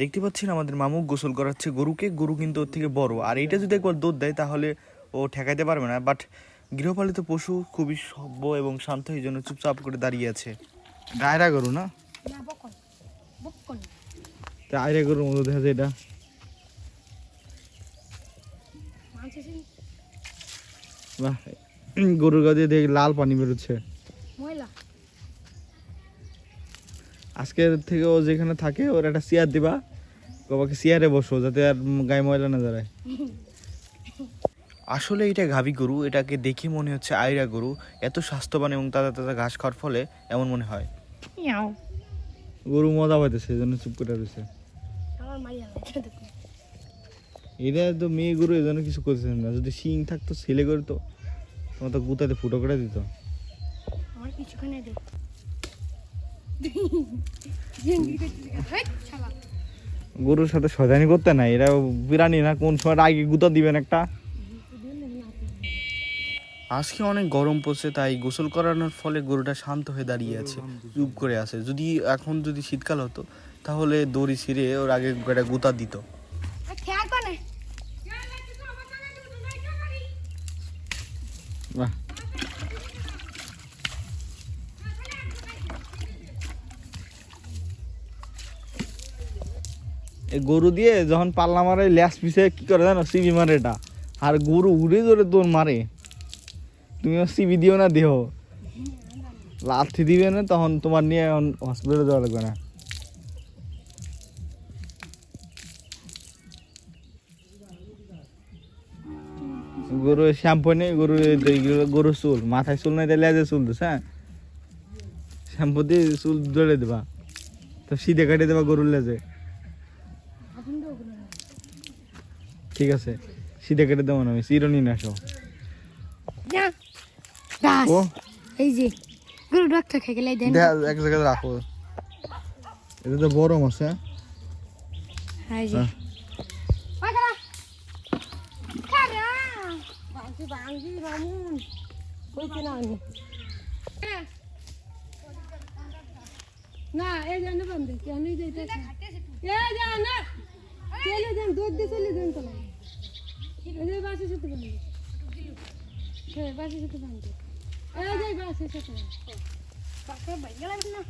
দেখতে পাচ্ছেন আমাদের মামু গোসল করাচ্ছে গরুকে গরু কিন্তু ওর থেকে বড়। আর এটা যদি একবার দুধ দেয় তাহলে ও ঠেকাইতে পারবে না। বাট গৃহপালিত পশু খুবই সভ্য এবং শান্ত এই জন্য চুপচাপ করে দাঁড়িয়ে আছে। গায়রা গরু না? আয়রা গরুর মতো দেখা যায় এটা। মাছ আছে? বাহ গরুর গাছে দেখি লাল পানি বেরোচ্ছে। ময়লা। আজকে থেকে ও যেখানে থাকে ওর একটা চেয়ার দিবা। বাবাকে চেয়ারে বসো যাতে আর গায়ে ময়লা না দাঁড়ায় আসলে এটা গাভী গরু এটাকে দেখে মনে হচ্ছে আয়রা গরু। এত স্বাস্থ্যবান এবং তাজা তাজা ঘাস খাওয়ার ফলে এমন মনে হয়। গরু মজা পাইতেছে এই জন্য চুপ করে রয়েছে এটা তো মেয়ে গরু এই জন্য কিছু করতেছে না। যদি শিং থাকতো ছেলে গরু তো তোমার তো গুতাতে ফুটো করে দিত। আমার কিছুখানে গরুর সাথে শয়তানি করতে নাই। এরা বিরানি না কোন সময় আগে গুতা দিবেন একটা? আজকে অনেক গরম পড়ছে তাই গোসল করানোর ফলে গরুটা শান্ত হয়ে দাঁড়িয়ে আছে চুপ করে আছে। যদি এখন যদি শীতকাল হতো তাহলে দড়ি ছিঁড়ে ওর আগে একটা গুতা দিত। বাহ। এই গরু দিয়ে যখন পাল্লা মারে, ল্যাস পিছে কি করে জানো? সিবি মারে এটা। আর গরু উড়ে ধরে তোর মারে। তুমি সিবি দিও না দেহ লাথি দিবে না, তখন তোমার নিয়ে এখন হসপিটালে যাওয়া লাগবে না। গরু শ্যাম্পু নেই, গরু গরুর চুল। মাথায় চুল নাই তাহলে লেজে চুল দিস হ্যাঁ? শ্যাম্পু দিয়ে চুল ধরে দেবা। তো সিধে কাটিয়ে দেবা গরুর লেজে আপনি তো ওগুলো না। ঠিক আছে সিধে কেটে দেবো না আমি চিরনি না আসো যা গাছ ও। এই যে গরু ডাক্তার খেয়ে গেলে দেন। এক জায়গায় রাখো। এটা তো বড় মাছ হ্যাঁ হ্যাঁ। না এই জানো বন্ধু কেন এই চলে যান দুধ দিয়ে চলে যান তো এই যে বাসের সাথে বন্ধু হ্যাঁ বাসের সাথে বন্ধু এই যে বাসের সাথে বাসে বাইরে না